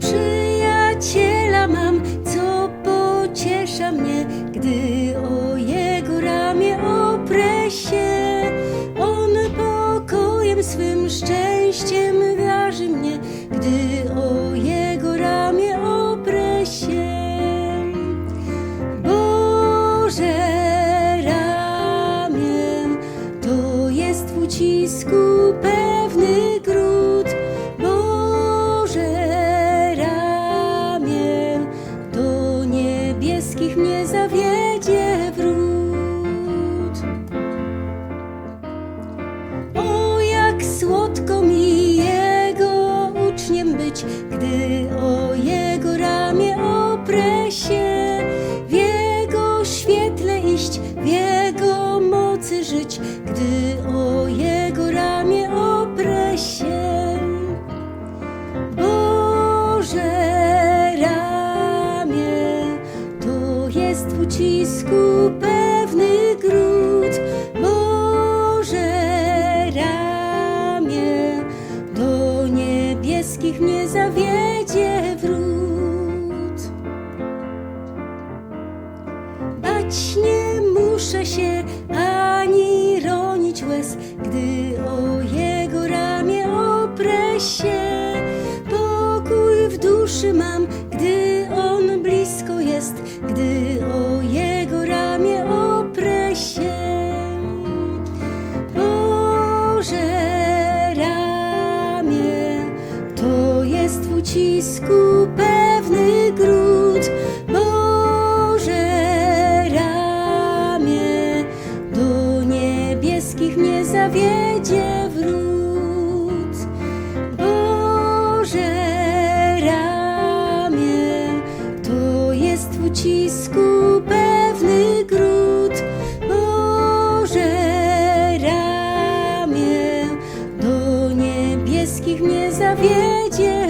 Przyjaciela mam, co pociesza mnie, gdy o jego ramię oprę się. On pokojem swym szczęściem waży mnie, gdy o jego ramię oprę się. Boże ramię, to jest w ucisku pewny gród. Słodko mi Jego uczniem być, gdy o Jego ramię oprę się. W Jego świetle iść, w Jego mocy żyć, gdy o Jego ramię oprę się. Boże ramię, to jest w ucisku mnie zawiedzie wrót. Bać nie muszę się ani ronić łez, gdy o jego ramię oprę się. Pokój w duszy mam, gdy on blisko jest, gdy ucisku pewny gród. Boże ramię, do niebieskich mnie zawiedzie wrót. Boże ramię, to jest w ucisku pewny gród. Boże ramię, do niebieskich mnie zawiedzie